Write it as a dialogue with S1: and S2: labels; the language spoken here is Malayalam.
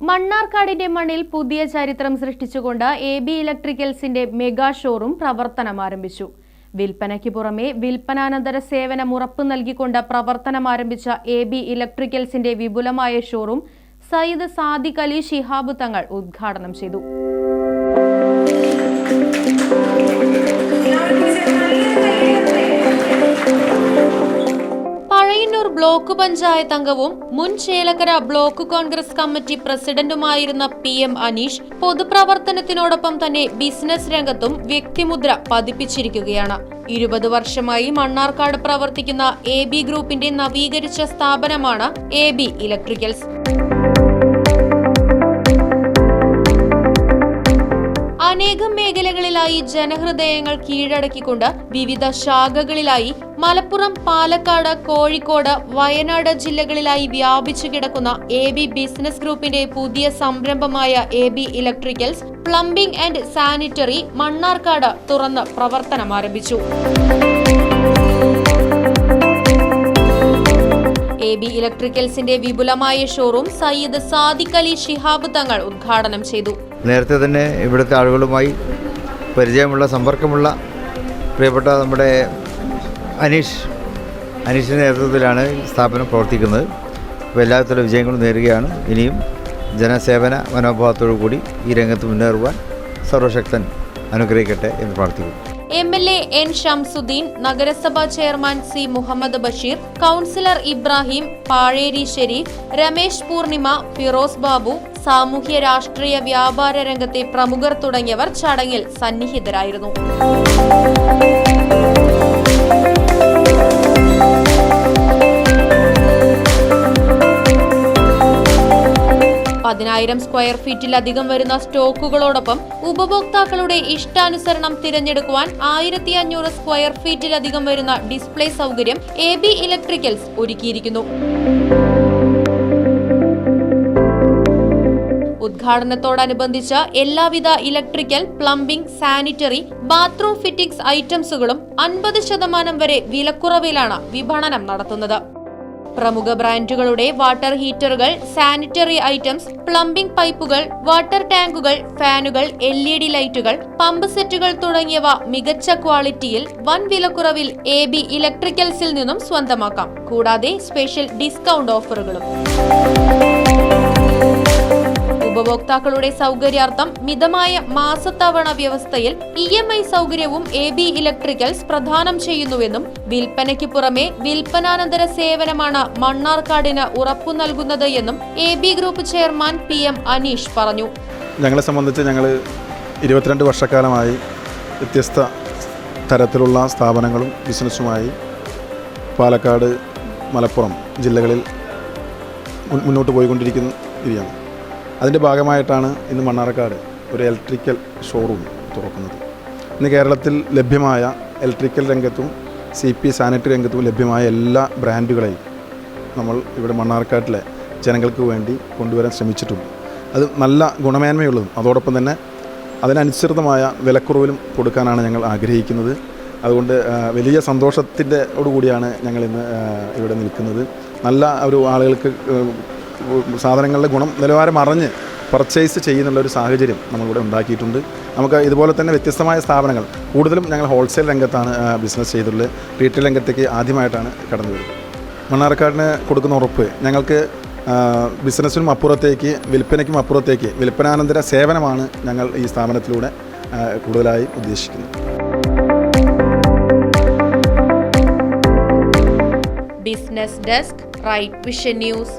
S1: മണ്ണാർക്കാടിന്റെ മണ്ണിൽ പുതിയ ചരിത്രം സൃഷ്ടിച്ചുകൊണ്ട് എ ബി ഇലക്ട്രിക്കൽസിന്റെ മെഗാ ഷോറൂം പ്രവർത്തനം ആരംഭിച്ചു. വിൽപ്പനയ്ക്ക് പുറമെ വിൽപ്പനാനന്തര സേവനം ഉറപ്പു നൽകിക്കൊണ്ട് പ്രവർത്തനം ആരംഭിച്ച എ ബി ഇലക്ട്രിക്കൽസിന്റെ വിപുലമായ ഷോറൂം സയ്യിദ് സാദിഖ് അലി ശിഹാബ് തങ്ങൾ ഉദ്ഘാടനം ചെയ്തു. ബ്ലോക്ക് പഞ്ചായത്ത് അംഗവും മുൻ ചേലക്കര ബ്ലോക്ക് കോൺഗ്രസ് കമ്മിറ്റി പ്രസിഡന്റുമായിരുന്ന പി എം അനീഷ് പൊതുപ്രവർത്തനത്തിനോടൊപ്പം തന്നെ ബിസിനസ് രംഗത്തും വ്യക്തിമുദ്ര പതിപ്പിച്ചിരിക്കുകയാണ്. ഇരുപത് വർഷമായി മണ്ണാർക്കാട് പ്രവർത്തിക്കുന്ന എ ബി ഗ്രൂപ്പിന്റെ നവീകരിച്ച സ്ഥാപനമാണ് എ ബി ഇലക്ട്രിക്കൽസ്. അനേകം മേഖലകളിലായി ജനഹൃദയങ്ങൾ കീഴടക്കിക്കൊണ്ട് വിവിധ ശാഖകളിലായി മലപ്പുറം പാലക്കാട് കോഴിക്കോട് വയനാട് ജില്ലകളിലായി വ്യാപിച്ചു കിടക്കുന്ന എ ബി ബിസിനസ് ഗ്രൂപ്പിന്റെ പുതിയ സംരംഭമായ A B electricals plumbing and sanitary Mannarkkad തുറന്ന് പ്രവർത്തനം ആരംഭിച്ചു. എ ബി ഇലക്ട്രിക്കൽസിന്റെ വിപുലമായ ഷോറൂം സയ്യിദ് സാദിഖ് അലി ഷിഹാബ് തങ്ങൾ ഉദ്ഘാടനം ചെയ്തു.
S2: നേരത്തെ തന്നെ ഇവിടുത്തെ ആളുകളുമായി പരിചയമുള്ള സമ്പർക്കമുള്ള പ്രിയപ്പെട്ട നമ്മുടെ അനീഷ്. അനീഷിന്റെ നേതൃത്വത്തിലാണ് സ്ഥാപനം പ്രവർത്തിക്കുന്നത്. അപ്പോൾ എല്ലാത്തരം വിജയങ്ങളും നേരുകയാണ്. ഇനിയും ജനസേവന മനോഭാവത്തോടു കൂടി ഈ രംഗത്ത് മുന്നേറുവാൻ സർവശക്തൻ അനുഗ്രഹിക്കട്ടെ എന്ന് പ്രാർത്ഥിക്കുന്നു.
S1: M L A N Shamsuddin നഗരസഭാ chairman C Muhammad Basheer councillor Ibrahim Pazheri Sharif Ramesh Poornima Firoz Babu സാമൂഹ്യ രാഷ്ട്രീയ വ്യാപാര രംഗത്തെ പ്രമുഖർ തുടങ്ങിയവർ ചടങ്ങിൽ സന്നിഹിതരായിരുന്നു. പതിനായിരം സ്ക്വയർ ഫീറ്റിലധികം വരുന്ന സ്റ്റോക്കുകളോടൊപ്പം ഉപഭോക്താക്കളുടെ ഇഷ്ടാനുസരണം തിരഞ്ഞെടുക്കുവാൻ ആയിരത്തി അഞ്ഞൂറ് സ്ക്വയർ ഫീറ്റിലധികം വരുന്ന ഡിസ്പ്ലേ സൗകര്യം എ ബി ഇലക്ട്രിക്കൽസ് ഒരുക്കിയിരിക്കുന്നു. ഉദ്ഘാടനത്തോടനുബന്ധിച്ച് എല്ലാവിധ electrical plumbing sanitary bathroom fittings ഐറ്റംസുകളും അൻപത് ശതമാനം വരെ വിലക്കുറവിലാണ് വിപണനം നടത്തുന്നത്. പ്രമുഖ ബ്രാൻഡുകളുടെ വാട്ടർ ഹീറ്ററുകൾ സാനിറ്ററി ഐറ്റംസ് പ്ലംബിംഗ് പൈപ്പുകൾ വാട്ടർ ടാങ്കുകൾ ഫാനുകൾ എൽ ഇ ഡി ലൈറ്റുകൾ പമ്പ് സെറ്റുകൾ തുടങ്ങിയവ മികച്ച ക്വാളിറ്റിയിൽ വൻ വിലക്കുറവിൽ എ ബി ഇലക്ട്രിക്കൽസിൽ നിന്നും സ്വന്തമാക്കാം. കൂടാതെ സ്പെഷ്യൽ ഡിസ്കൗണ്ട് ഓഫറുകളും. ഉപഭോക്താക്കളുടെ സൗകര്യാർത്ഥം മിതമായ മാസത്തവണ വ്യവസ്ഥയിൽ ഇ എം ഐ സൗകര്യവും എ ബി ഇലക്ട്രിക്കൽസ് പ്രദാനം ചെയ്യുന്നുവെന്നും വിൽപ്പനയ്ക്ക് പുറമെ വിൽപ്പനാനന്തര സേവനമാണ് മണ്ണാർക്കാടിന് ഉറപ്പു നൽകുന്നത് എന്നും A B group chairman P M Aneesh പറഞ്ഞു.
S3: ഞങ്ങളെ സംബന്ധിച്ച് ഞങ്ങൾ ഇരുപത്തിരണ്ട് വർഷക്കാലമായി വ്യത്യസ്ത തരത്തിലുള്ള സ്ഥാപനങ്ങളും ബിസിനസ്സുമായി പാലക്കാട് മലപ്പുറം ജില്ലകളിൽ മുന്നോട്ട് പോയിക്കൊണ്ടിരിക്കുന്ന ഇരിക്കുകയാണ് അതിന്റെ ഭാഗമായിട്ടാണ് ഇന്ന് മണ്ണാർക്കാട് ഒരു ഇലക്ട്രിക്കൽ ഷോറൂം തുറക്കുന്നത്. ഇന്ന് കേരളത്തിൽ ലഭ്യമായ ഇലക്ട്രിക്കൽ രംഗത്തും സി പി സാനിറ്ററി രംഗത്തും ലഭ്യമായ എല്ലാ ബ്രാൻഡുകളെയും നമ്മൾ ഇവിടെ മണ്ണാർക്കാട്ടിലെ ജനങ്ങൾക്ക് വേണ്ടി കൊണ്ടുവരാൻ ശ്രമിച്ചിട്ടുണ്ട്. അത് നല്ല ഗുണമേന്മയുള്ളതും അതോടൊപ്പം തന്നെ അതിനനുസൃതമായ വിലക്കുറവിലും കൊടുക്കാനാണ് ഞങ്ങൾ ആഗ്രഹിക്കുന്നത്. അതുകൊണ്ട് വലിയ സന്തോഷത്തിന്റെ കൂടിയാണ് ഞങ്ങൾ ഇന്ന് ഇവിടെ നിൽക്കുന്നത്. നല്ല ഒരു ആളുകൾക്ക് സാധനങ്ങളുടെ ഗുണം നിലവാരം അറിഞ്ഞ് പർച്ചേസ് ചെയ്യുന്നുള്ളൊരു സാഹചര്യം നമ്മളിവിടെ ഉണ്ടാക്കിയിട്ടുണ്ട്. നമുക്ക് ഇതുപോലെ തന്നെ വ്യത്യസ്തമായ സ്ഥാപനങ്ങൾ കൂടുതലും ഞങ്ങൾ ഹോൾസെയിൽ രംഗത്താണ് ബിസിനസ് ചെയ്തിട്ടുള്ളത്. റീറ്റെയിൽ രംഗത്തേക്ക് ആദ്യമായിട്ടാണ് കടന്നു വരുന്നത്. മണ്ണാർക്കാടിന് കൊടുക്കുന്ന ഉറപ്പ് ഞങ്ങൾക്ക് ബിസിനസ്സിനും അപ്പുറത്തേക്ക് വിൽപ്പനയ്ക്കും അപ്പുറത്തേക്ക് വിൽപ്പനാനന്തര സേവനമാണ് ഞങ്ങൾ ഈ സ്ഥാപനത്തിലൂടെ കൂടുതലായി ഉദ്ദേശിക്കുന്നത്.
S1: Business desk right vision news